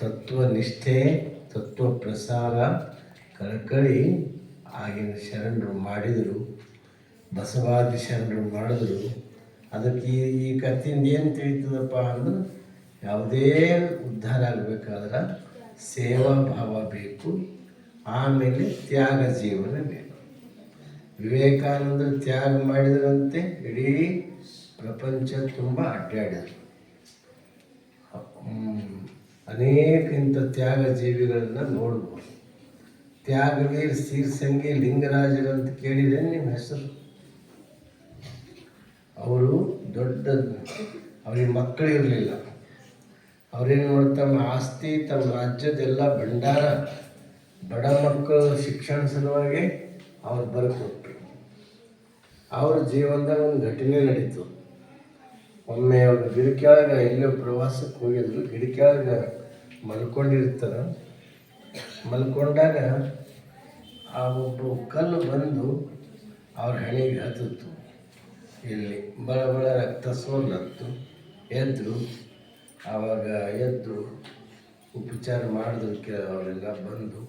ತತ್ವನಿಷ್ಠೆ ತತ್ವ ಪ್ರಸಾರ ಕಳಕಳಿ ಆಗಿನ ಶರಣರು ಮಾಡಿದರು, ಬಸವಾದಿ ಶರಣರು ಮಾಡಿದ್ರು. ಅದಕ್ಕೆ ಈ ಕಥೆಯಿಂದ ಏನು ತಿಳಿತದಪ್ಪ ಅಂದ್ರೆ ಯಾವುದೇ ಉದ್ಧಾರ ಆಗಬೇಕಾದ್ರೆ ಸೇವಾ ಭಾವ ಬೇಕು, ಆಮೇಲೆ ತ್ಯಾಗ ಜೀವನ ಬೇಕು. ವಿವೇಕಾನಂದ ತ್ಯಾಗ ಮಾಡಿದರಂತೆ, ಇಡೀ ಪ್ರಪಂಚ ತುಂಬ ಅಡ್ಡಾಡಿದರು. ಅನೇಕ ಇಂಥ ತ್ಯಾಗ ಜೀವಿಗಳನ್ನ ನೋಡ್ಬೋದು. ತ್ಯಾಗವೀರ್ ಸೀರ್ಸಂಗಿ ಲಿಂಗರಾಜರಂತ ಕೇಳಿದೆ ನಿಮ್ಮ ಹೆಸರು? ಅವರು ದೊಡ್ಡ ಅವ್ರಿಗೆ ಮಕ್ಕಳು ಇರಲಿಲ್ಲ. ಅವ್ರೇನು ನೋಡಿ ತಮ್ಮ ಆಸ್ತಿ, ತಮ್ಮ ರಾಜ್ಯದೆಲ್ಲ ಭಂಡಾರ. ಬಡ ಮಕ್ಕಳು ಶಿಕ್ಷಣ ಸಲುವಾಗಿ ಅವ್ರು ಬರ್ಕೊಟ್ರು. ಅವ್ರ ಜೀವನದಾಗ ಒಂದು ಘಟನೆ ನಡೀತು. ಒಮ್ಮೆ ಅವರು ಗಿಡಕ್ಯಾಗ ಎಲ್ಲೋ ಪ್ರವಾಸಕ್ಕೆ ಹೋಗಿದ್ರು. ಗಿಡಕ್ಯಾಗ ಮಲ್ಕೊಂಡಿರ್ತಾರೆ. ಮಲ್ಕೊಂಡಾಗ ಆ ಒಬ್ಬ ಕಲ್ಲು ಬಂದು ಅವ್ರ ಹಣೆಗೆ ಹತ್ತಿತ್ತು. ಇಲ್ಲಿ ಬಳ ಬಳ ರಕ್ತ ಸೋಲತ್ತು ಎದ್ದು ಆವಾಗ ಎದ್ದು ಉಪಚಾರ ಮಾಡಿದ್ರು ಕೆ ಅವರೆಲ್ಲ ಬಂದು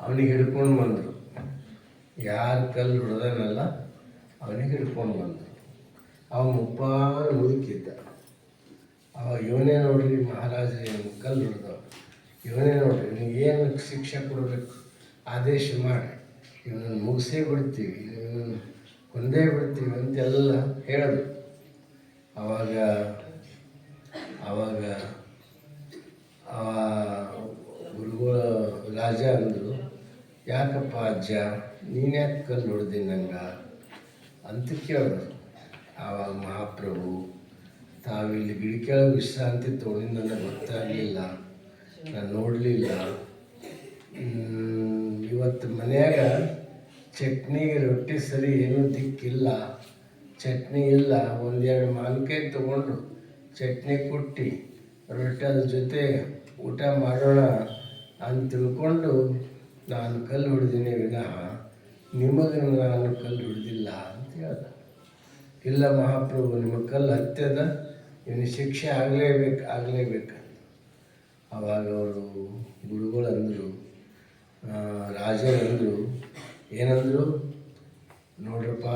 ಅವನಿಗೆ ಹಿಡ್ಕೊಂಡು ಬಂದರು. ಯಾರು ಕಲ್ಲು ಹೊಡೆದನಲ್ಲ, ಅವನಿಗೆ ಹಿಡ್ಕೊಂಡು ಬಂದರು. ಅವನು ಮುಪ್ಪಾರು ಮುದುಕಿದ್ದ. ಅವ ಇವನೇ ನೋಡ್ರಿ ಮಹಾರಾಜರೇ ಕಲ್ಲು ಹಿಡಿದವ ಇವನೇ ನೋಡ್ರಿ ನೀವು ಏನು ಶಿಕ್ಷೆ ಕೊಡಬೇಕು? ಆದೇಶ ಮಾಡಿ. ಇವನನ್ನು ಮುಗಿಸೇ ಬಿಡ್ತೀವಿ, ಇವನನ್ನು ಕೊಂದೇ ಬಿಡ್ತೀವಿ ಅಂತೆಲ್ಲ ಹೇಳಿದ್ರು ಅವಾಗ ಆವಾಗ ಆ, ಗುರುಗಳ ರಾಜ ಅಂದರು, ಯಾಕಪ್ಪ ಅಜ್ಜ ನೀನ್ಯಾಕೆ ಕಲ್ಲು ಹೊಡೆದಿ ನಂಗೆ? ಅಂತ ಕೇಳಿದ್ರು. ಆವಾಗ ಮಹಾಪ್ರಭು ತಾವಿಲ್ಲಿ ಗಿಡಕೆಳ ವಿಶ್ರಾಂತಿ ತೊಗೊಂಡು ನನಗೆ ಗೊತ್ತಾಗಲಿಲ್ಲ ನಾನು ನೋಡಲಿಲ್ಲ. ಇವತ್ತು ಮನೆಯಾಗ ಚಟ್ನಿಗೆ ರೊಟ್ಟಿ ಸರಿ ಏನೂ ದಿಕ್ಕಿಲ್ಲ. ಚಟ್ನಿ ಇಲ್ಲ. ಒಂದೆರಡು ಮಾವಿನಕಾಯಿ ತೊಗೊಂಡು ಚಟ್ನಿ ಕುಟ್ಟಿ ರೊಟ್ಟಿ ಅದ್ರ ಜೊತೆ ಊಟ ಮಾಡೋಣ ಅಂತ ತಿಳ್ಕೊಂಡು ನಾನು ಕಲ್ಲು ಹೊಡೆದೀನಿ ವಿನಃ ನಿಮಗೆ ನಾನು ಕಲ್ಲು ಹೊಡೆದಿಲ್ಲ ಅಂತ ಹೇಳ್ದ. ಇಲ್ಲ ಮಹಾಪ್ರಭು, ನಿಮ್ಮ ಕಲ್ಲು ಹತ್ಯದ? ಇವನು ಶಿಕ್ಷೆ ಆಗಲೇಬೇಕು, ಆಗಲೇಬೇಕಂತ. ಅವಾಗ ಅವರು ಗುರುಗಳು ಅಂದರು ರಾಜರಂದರು, ಏನಂದರು? ನೋಡ್ರಪ್ಪ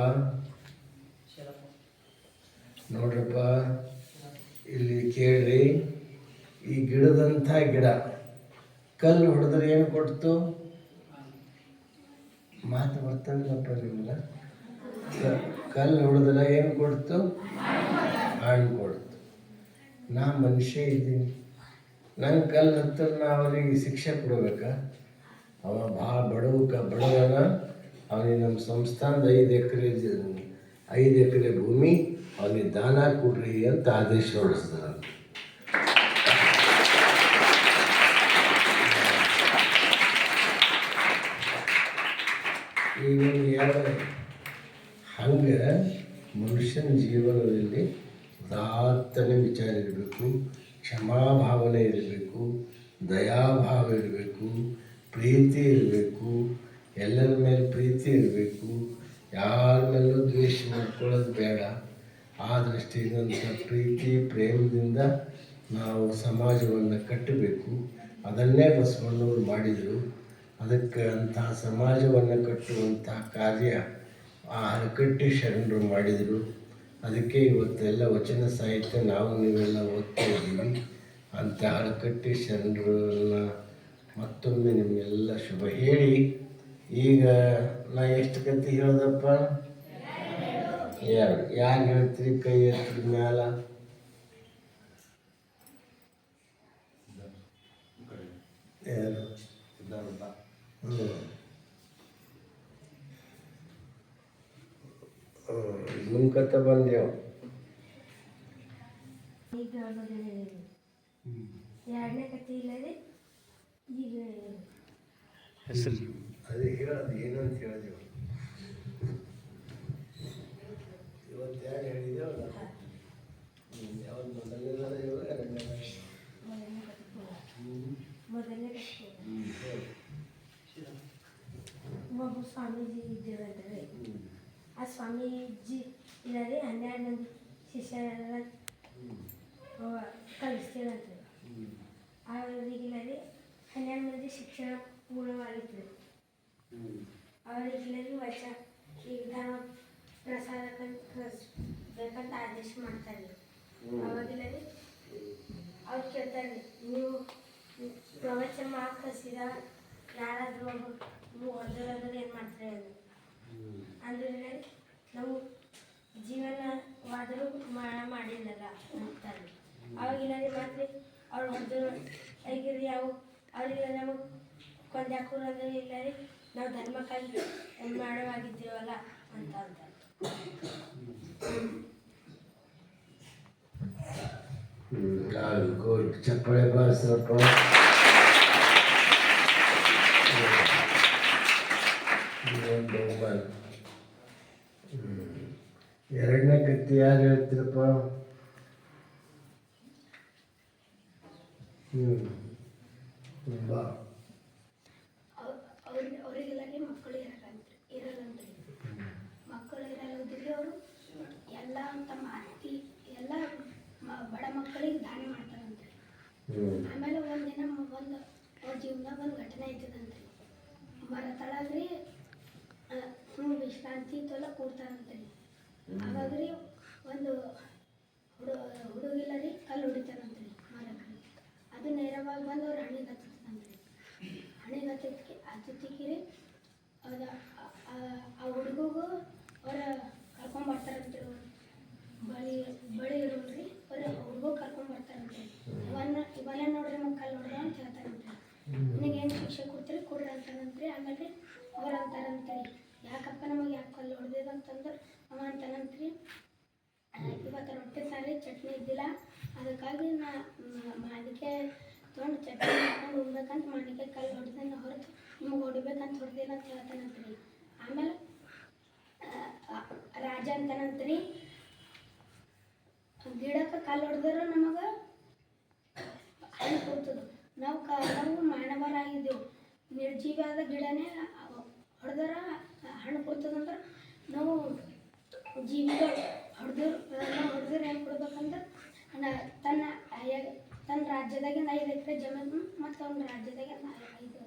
ನೋಡ್ರಪ್ಪ, ಇಲ್ಲಿ ಕೇಳ್ರಿ, ಈ ಗಿಡದಂಥ ಗಿಡ, ಕಲ್ಲು ಹೊಡೆದ್ರೆ ಏನು ಕೊಡ್ತು? ಮಾತು ಬರ್ತದಲ್ಲಪ್ಪ ನಿಮ್ಗೆ? ಕಲ್ಲು ಹೊಡೆದ್ರೆ ಏನು ಕೊಡ್ತು? ಹಣ್ಣು ಕೊಡ್ತು. ನಾ ಮನುಷ್ಯ ಇದ್ದೀನಿ. ನಂಗೆ ಕಲ್ಲು ಹತ್ತಿರ ನಾ ಅವರಿಗೆ ಶಿಕ್ಷೆ ಕೊಡಬೇಕಾ? ಅವ ಭಾಳ ಬಡವಕ, ಬಡವನ. ಅವನಿಗೆ ನಮ್ಮ ಸಂಸ್ಥಾನದ ಐದು ಎಕರೆ ಐದು ಎಕರೆ ಭೂಮಿ, ಅವನಿಗೆ ದಾನ ಕೊಡ್ರಿ ಅಂತ ಆದೇಶ ಹೊರಡಿಸ್ತಾರೆ ಈಗ ಯಾವ ಹಂಗೆ ಮನುಷ್ಯನ ಜೀವನದಲ್ಲಿ ಉದಾತ್ತನೆ ವಿಚಾರ ಇರಬೇಕು, ಕ್ಷಮಾಭಾವನೆ ಇರಬೇಕು, ದಯಾಭಾವ ಇರಬೇಕು, ಪ್ರೀತಿ ಇರಬೇಕು, ಎಲ್ಲರ ಮೇಲೆ ಪ್ರೀತಿ ಇರಬೇಕು. ಯಾರ ಮೇಲೂ ದ್ವೇಷ ಮಾಡ್ಕೊಳ್ಳೋದು ಬೇಡ. ಆ ದೃಷ್ಟಿಯಿಂದ ಪ್ರೀತಿ, ಪ್ರೇಮದಿಂದ ನಾವು ಸಮಾಜವನ್ನು ಕಟ್ಟಬೇಕು. ಅದನ್ನೇ ಬಸವಣ್ಣವರು ಮಾಡಿದರು. ಅದಕ್ಕೆ ಅಂತಹ ಸಮಾಜವನ್ನು ಕಟ್ಟುವಂತಹ ಕಾರ್ಯ ಆ ಹರಕಟ್ಟಿ ಶರಣರು ಮಾಡಿದರು. ಅದಕ್ಕೆ ಇವತ್ತೆಲ್ಲ ವಚನ ಸಾಹಿತ್ಯ ನಾವು ನೀವೆಲ್ಲ ಓದ್ತಾ ಇದ್ದೀವಿ ಅಂತ ಹರಕಟ್ಟಿ ಶರಣರನ್ನ ಮತ್ತೊಮ್ಮೆ ನಿಮಗೆಲ್ಲ ಶುಭ ಹೇಳಿ. ಈಗ ನಾ ಎಷ್ಟು ಕತೆ ಹೇಳ್ದಪ್ಪ? ಎರಡು. ಯಾರು ಹೇಳ್ತೀರಿ? ಕೈ ಎತ್ತಿದ ಮ್ಯಾಲ. ಹ್ಞೂ ನಿಮ್ಮ ಕತೆ ಬಂದೇವು ಎರಡನೇ ಕತೆ ಇಲ್ಲದೆ ಈಗ ಹೆಸರು ಅದೇ ಹೇಳೋದು ಏನಂತ ಹೇಳಿದೆವು ಇವತ್ತು ಯಾರು ಹೇಳಿದೆವಲ್ಲ ಯಾವ್ದು ಮೊದಲನೇದ ಇವಾಗ ಎರಡನೇದ ಮೊದಲನೇ ಒಬ್ಬ ಸ್ವಾಮೀಜಿ ಆ ಸ್ವಾಮೀಜಿ ಇಲ್ಲದೆ ಹನ್ನೆರಡು ಮಂದಿ ಶಿಷ್ಯರೆಲ್ಲ ಕಲಿಸ್ತೇವಂತಾರೆ ಅವರಿಗಿಲ್ಲದೆ ಹನ್ನೆರಡು ಮಂದಿ ಶಿಕ್ಷಣ ಪೂರ್ಣವಾಗಿತ್ತು. ಅವರಿಗಿಲ್ಲದೆ ವರ್ಷ ಈಗ ಧರ್ಮ ಪ್ರಸಾರಕ್ಕಂತ ಬೇಕಂತ ಆದೇಶ ಮಾಡ್ತಾರೆ ಅವಾಗಿಲ್ಲದೆ ಅವ್ರು ಕೇಳ್ತಾರೆ ನೀವು ಪ್ರವಚನ ಮಾಡಕ್ಕೆ ಕಸಿದ ಯಾರಾದರೂ ಒಬ್ಬರು ನೀವು ಹೊಡೆದ್ರೆ ಏನು ಮಾಡ್ತಾರೆ ಅದು ಅಂದ್ರೆ ನಾವು ಜೀವನವಾದರೂ ಮಾಡ ಮಾಡಿಲ್ಲಲ್ಲ ಅಂತಾರೆ ಅವಾಗಿಲ್ಲ ಮಾತ್ರ, ಅವ್ರು ಹೊಡೆದು ಹೇಗಿರಿ ಅವು ಅವರಿಗೆ ನಮಗೆ ಕೊಂದ್ಯಾಕೂರು ಅಂದರೆ ಇಲ್ಲ ರೀ, ನಾವು ಧರ್ಮಕ್ಕಾಗಿ ಮಾಡೋವಾಗಿದ್ದೇವಲ್ಲ ಅಂತ ಅಂತಾರೆ. ಗುಡ್ ಚಪ್ಪಾಳೆ ಬಹುಮಾನ ಹ್ಮ್. ಎರಡನೇ ಕತ್ತಿ ಯಾರು ಹೇಳ್ತೀರಪ್ಪ ಹ್ಞೂ ಬಾ ಅವಾಗ್ರಿ ಕಲ್ಲು ಹೊಡೆದಿದ ಅಂತಂದ್ರೆ ಅವ ಅಂತನಂತ್ರಿ ಇವತ್ತು ರೊಟ್ಟಿ ಸಾರಿ, ಚಟ್ನಿ ಇದ್ದಿಲ್ಲ. ಅದಕ್ಕಾಗಿ ನಾ ಮಾಡಿಕೆ ತೊಗೊಂಡು ಚಟ್ನಿ ಮಾಡ್ಕೊಂಡು ಉಣ್ಬೇಕಂತ ಮಾಡಿಕೆ ಕಲ್ಲು ಹೊಡೆದನ್ನ ಹೊರತು ನಿಮ್ಗೆ ಹೊಡಿಬೇಕಂತ ಹೊಡೆದಿಲ್ಲ ಅಂತ ಹೇಳ್ತಾನಂತ್ರಿ ಆಮೇಲೆ ರಾಜ ಅಂತಾನಂತ್ರಿ ಗಿಡಕ್ಕೆ ಕಲ್ಲು ಹೊಡೆದ್ರೆ ನಮಗೆ ಹಣ್ಣು ಕೊಡ್ತದೆ. ನಾವು ನಾವು ಮಾನವರಾಗಿದ್ದೆವು. ನಿರ್ಜೀವಿಯಾದ ಗಿಡನೇ ಹೊಡೆದ್ರೆ ಹಣ್ಣು ಕೊಡ್ತದಂದ್ರೆ ನಾವು ಜೀವಿಗಳು ಹೊಡೆದ್ರು ಹೊಡೆದ್ರೆ ಹೆಂಗೆ ಕೊಡ್ಬೇಕಂದ್ರೆ ತನ್ನ ತನ್ನ ರಾಜ್ಯದಾಗಿಂದ ಐದು ಎಕರೆ ಜಮೀನು ಮತ್ತು ಅವ್ನ ರಾಜ್ಯದಾಗಿಂದ ಐದು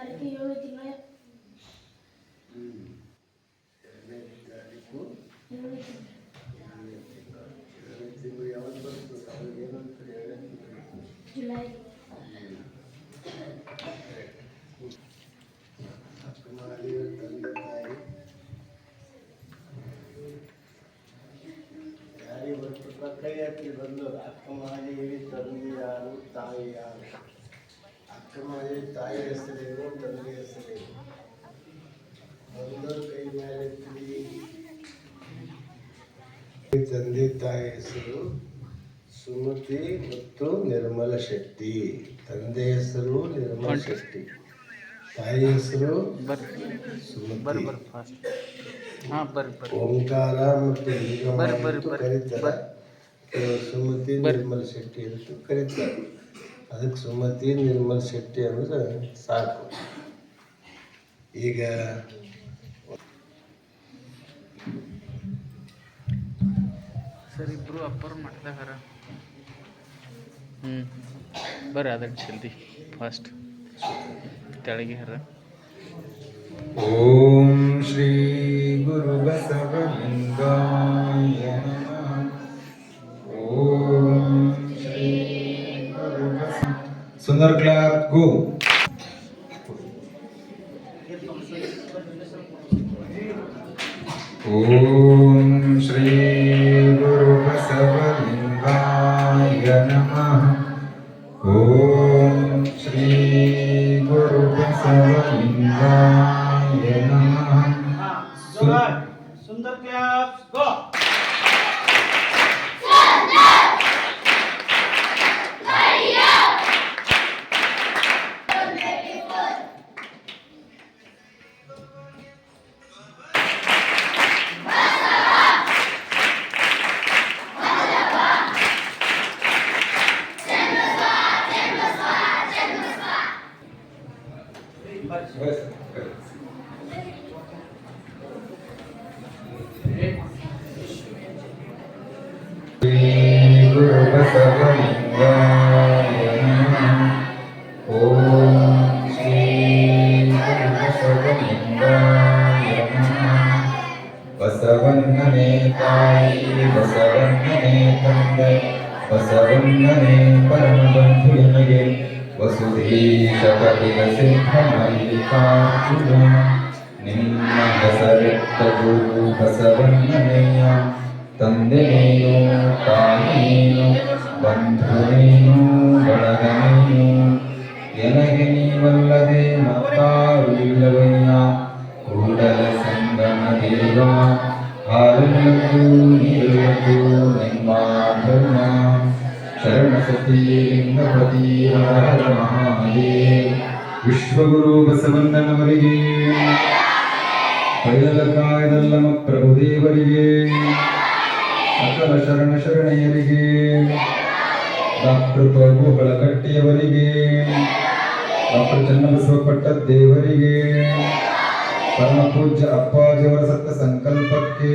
ತಾರೀಕು ಏಳು ತಿಂಗಳ ಎರಡನೇ ತಾರೀಕು ಏಳು ತಿಂಗಳು ಎರಡನೇ ತಿಂಗಳು ಯಾವತ್ತು ಬರ್ತದೆ ಅವಾಗ ಏನಂತಾರೆ ಎರಡನೇ ತಿಂಗಳು ಜುಲೈ ಅಕ್ಕ ಮಹಾದೇವ ತಂದೆ ತಾಯಿ ಯಾರಿಗೆ ಬರ್ತಿಲ್ಲ ಕೈ ಹಾಕಿ ಬಂದು ಅಕ್ಕ ಮಹಾದೇವಿ ತಂದೆ ಯಾರು ತಾಯಿ ಯಾರು ಅಕ್ಕ ತಾಯಿ ಹೆಸರೇನು ತಂದೆ ಹೆಸರೇನು? ಬಂದವ್ರ ಕೈ ಮೇಲೆ. ತಂದೆ ತಾಯಿ ಹೆಸರು ಸುಮತಿ ಮತ್ತು ನಿರ್ಮಲ ಶೆಟ್ಟಿ. ತಂದೆ ಹೆಸರು ನಿರ್ಮಲ ಶೆಟ್ಟಿ. ತಾಯಿ ಹೆಸರು ಸುಮತಿ. ಓಂಕಾರ ಮತ್ತು ನಿಗಮ ಕರೀತಾರೆ. ಸುಮತಿ. ನಿರ್ಮಲ ಶೆಟ್ಟಿ ಅಂತ ಕರೀತಾರೆ. ಅದಕ್ಕೆ ಸುಮತಿ ನಿರ್ಮಲ ಶೆಟ್ಟಿ ಅಂದ್ರೆ ಸಾಕು. ಈಗ ಸರ್ ಇಬ್ರು ಅಪ್ಪರು ಮಾಡ್ತಾರ ಹ್ಞೂ ಬರ್ರಿ ಅದಕ್ಕೆ ಜಲ್ದಿ ಫಾಸ್ಟ್ ಕೆಳಗೆ ಹರ ಓಂ ಶ್ರೀ ಗುರು ಬಸವಲಿಂಗಾಯ Sundar clap, go. Om Shri Guru Pasavadivaya Namaha Om Shri Guru Pasavadivaya Namaha Sundar, Sundar clap, go. வசவன்னே தந்தை வசவன்னே பரமபந்து எமையே ವಸುಧೀಶ ಕಪಿಲ ಸಿಂಹ ಮಲ್ಲಿಕಾರ್ಜುನ ನಿಮ್ಮ ಹೆಸರಿಟ್ಟ ಗುರು ಬಸವಣ್ಣನೆಯ ತಂದೆನೇನು ತಾಯಿನೇನು ಬಂಧುನೇನು ಬಳಗನೇನು ಎನಗೆ ನೀವಲ್ಲದೆ ಮತ್ತಾರು ಇಲ್ಲವಯ್ಯ ಕೂಡಲ ಸಂಗಮ ದೇವ ಹಾರಲ್ಲೂ ನೀರಲ್ಲೂ ನಿಮ್ಮ ಧರ್ಮ ಶರಣ ಸತಿ ಲಿಂಗಪತಿ ಹರ ಹರ ಮಹಾದೇವ್ ವಿಶ್ವಗುರು ಬಸವಣ್ಣನವರಿಗೆ ಕೈಲಲ ಕಾಯ್ದಲ್ಲಮ ಪ್ರಭುದೇವರಿಗೆ ಸಕಲ ಶರಣ ಶರಣೆಯರಿಗೆ ಡಾಕ್ಟರ್ ಪ್ರಭು ಬಳಗಟ್ಟಿಯವರಿಗೆ ಡಾಕ್ಟರ್ ಚನ್ನಬಸವಪಟ್ಟ ದೇವರಿಗೆ ಪರಮ ಪೂಜ್ಯ ಅಪ್ಪಾಜಿಯವರ ಸತ್ತ ಸಂಕಲ್ಪಕ್ಕೆ